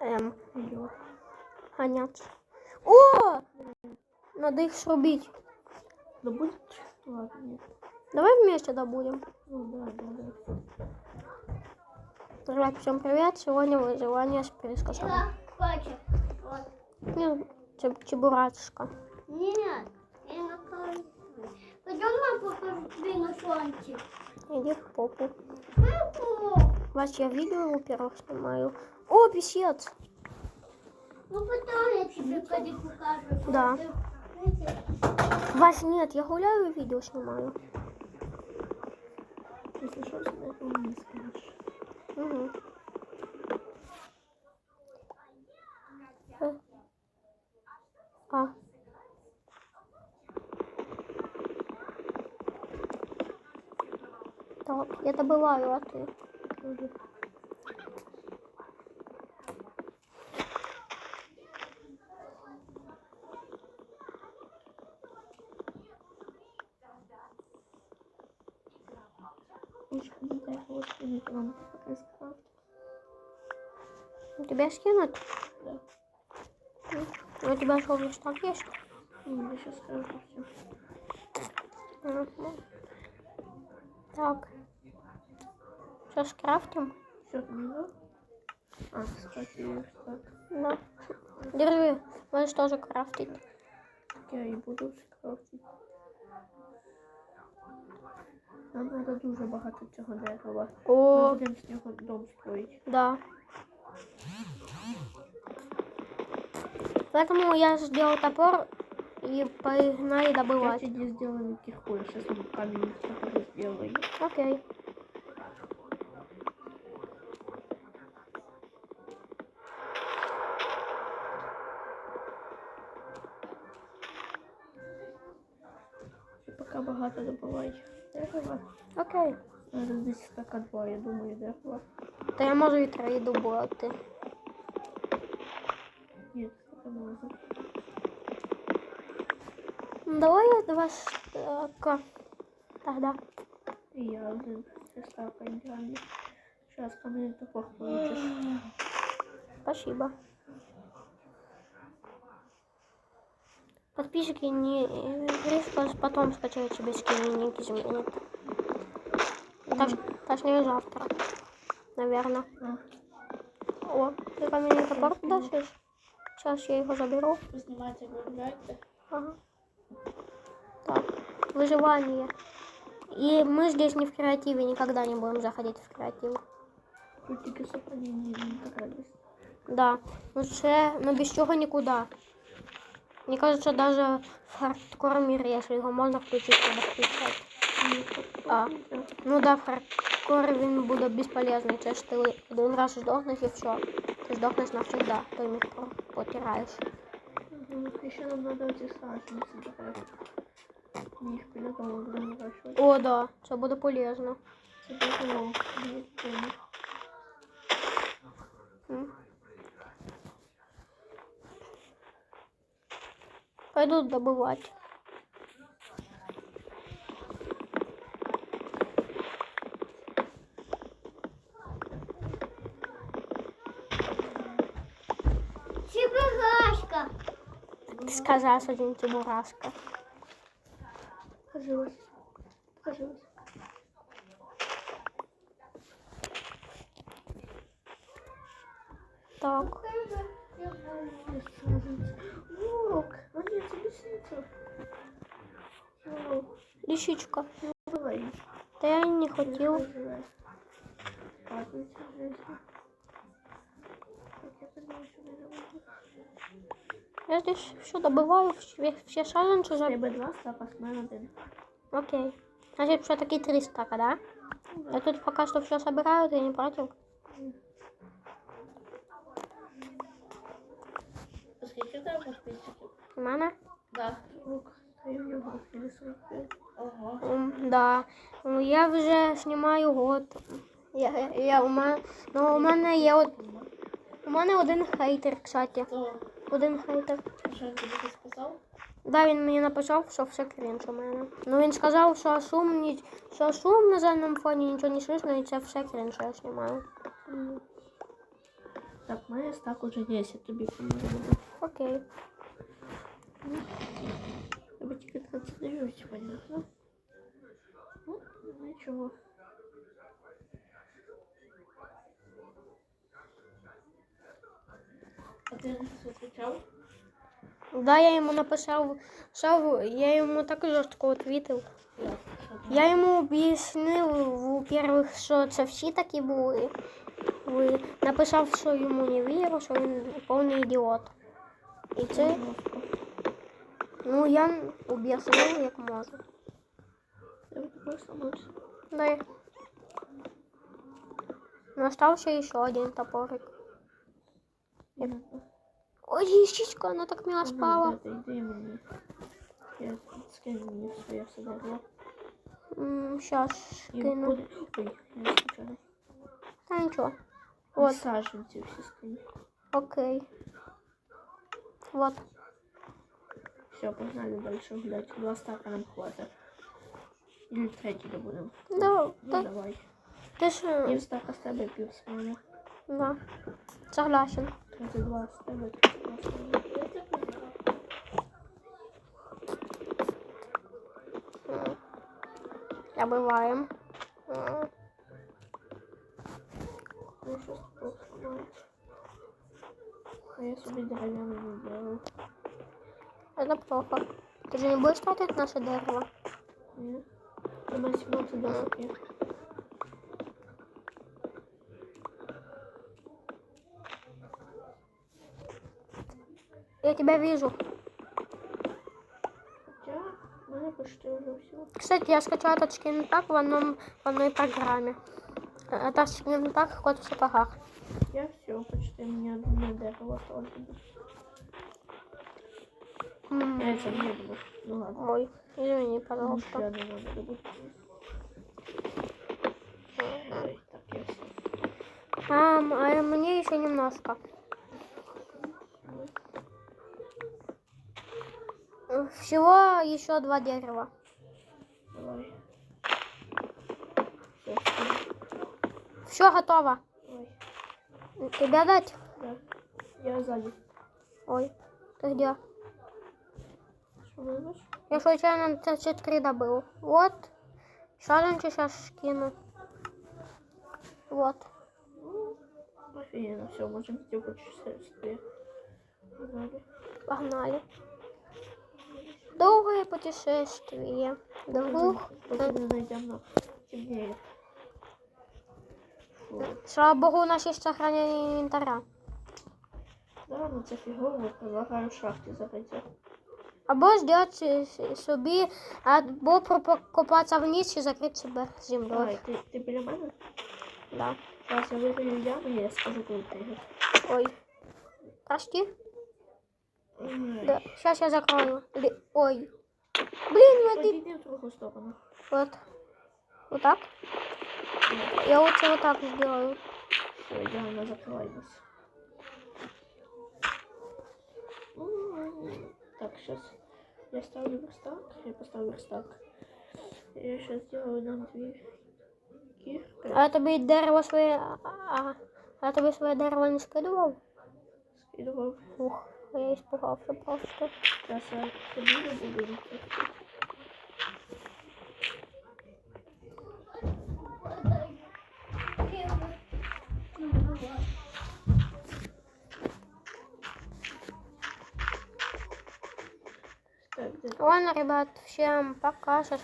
Ем, Идет. ганяться. О! Надо их срубить. Да будет? Ладно, нет. Давай вместе добудем. Ну да, да, да. Ребят, всем привет. Сегодня выживание с прискосом. Я хочу. Вот. Не, чеб- чебурашка. Нет, я на. Пойдем на покажу тебе на солнце. Иди в попу. Папу! Вась, я видео, во-первых, снимаю. О, писец. Ну потом я тебе пойду покажу. Да. Вась, нет, я гуляю и видео снимаю. Если что, всегда мне скажешь. Угу. А. Так, я добываю, а ты? Тоже. Не так вот скинуть вам пока скрафт. У тебя скинут? Да. Ну, У тебя что, верстак есть? Ну, я сейчас скажу все. Так. Сейчас крафтим. Все, поняла? А, кстати. Да. Держи, можешь тоже крафтить. Я і буду скрафтити. Нам треба дуже багато цього дерева. Ми О, будемо з нього дом строїти. да. Поэтому я сделал топор и погнали Я добывать. тоді зробимо кірку, я зараз ми камінь топор зроблю. Окей. І поки багато добувають дерева. Окей. Надо десь стака два, я думаю, дерева. То я можу і три добувати. Ні, стака можу. Ну, Давай я два стака. Тогда. І я один. Це стака ідеально. Зараз камінь топор получиш. Спасибо. Подписчики не Гриф потом скачаю тебе скины ник изменит. Точ- точнее завтра. Наверное. А, О, ты ко мне топор дашь? Сейчас я его заберу. Знімайте, виявляйте. Ага. Так, выживание. И мы здесь не в креативе, никогда не будем заходить в креатив. Тут тільки сохранення не така десь. Да, ну це, ну без цього нікуди. Мені кажется, даже в хардкор мірі, якщо його можна включити, треба включати. А, ну да, в хардкорі він буде безполезний. Це ж ти один раз здохнеш і все. Ти здохнеш навсегда, той мір про- потираєш. Ну, Еще нам надо эти саженцы добавить. Мы их по-любому будем выращивать. О, да, це буде полезно. Тебе было будет Пойду добывать. Чебурашка. Сказав, що він чебурашка. Покажи Покажи Так. Лук, а нет, лисица. Лисичка. ну. Та я не жизни. Так, я. Я здесь все добываю, все, все шаленцы за... Треба два стака, с мене один. Окей. Значит, все-таки три стака, да? Я тут пока что все собираю, ты не против? Треба підписчиків? У мене? Да. Лук, стою в нього или 45. Ого. М, Да. Ну, Я вже знімаю год. Я, я, у мене, ну, у мене є от, у мене один хейтер, кстати. То, Один хейтер. що він тобі це сказав? Да, він мені написав, що все крінж у мене. Ну він сказав, що шум, ні- що шум на задньому фоні нічого не слышно, і це все крінж, що я знімаю. Так, моя стак уже 10, тобі поможу. Окей. Тобі тільки 39, понятно? Ну, нічого. А ти зустрічав? Да, я йому написав, писав, я йому так жорстко відповів. Я йому об'яснив, во-первых, що це всі такі були. Ви- Написав, що йому не вірю, що він повний ідіот. І це, ну я об'яснив, як можу. Я бы такой сломался. Дай. Настався ще один топорик. Понятно. Ой, щічка, вона так мило спала. Ребята, иди мне. Я скину мне своє все добро. М, Щас І кину. буде... Ой, я случайно. Та нічого. Вот. Вот. Саженці всі скину. Окей. Вот. Все, погнали дальше гулять. Два стака нам хватит. Или третій добудем. Да, Ну, та- давай. Ти ж. Пів стака з тебе, пів з мене. Да. Согласен. 32 з тебе, 32 з мене. М. Добиваємо. М. Ну, щось тут сломається. А я собі дерев'яний не делаю. Это плохо. Ты же не будешь тратить наше дерево? Ні. У мене 17 досок є. Я тебя вижу. Хоча, в мене почти вже все. Кстати, я скачал этот скин-пак в, одном, в одной программе. Это скин-пак кот в сапогах. Я все, почти мені одне дерево только. М. Я це не буду. Ну ладно. Ой, извини, пожалуйста. ще не надо добути. Ой, так, я все. А, а мне еще немножко. Всего еще два дерева. Давай. Все, Все готово. Ой, Тебе дать? да. Я сзади. Ой, ты где? Что? Я случайно 33 добыл. Вот. Один сейчас скину. Вот. Ну, офигенно, все, можем идти путешествие. Погнали. Погнали. Долгое путешествие. Двух. Пока не темнеет. Слава богу, у нас есть сохранение инвентаря. Да, ну це фігово, предлагаю в шахті закрити. Або зробити с- собі, або прокопатися вниз і закрити себе землею. Давай, ти, ти біля мене? Да. Зараз я виграю яму, і я скажу, коли ти. Ой. Прости. Ой. Да. Сейчас я закрою. Ли- Ой. Блин, воды. Подійди в другу сторону. Вот. Вот так? Я лучше вот так сделаю. Все, идеально закрывай нас. М, Так, сейчас я ставлю верстак, я поставлю верстак. Я сейчас сделаю нам две кирки. А я тобі дерево своє. А, а я тобі своє дерево не скидував? Скидывал. Ух, я испугався просто. Сейчас я кабину буду Ладно, ребят, всем пока. Сейчас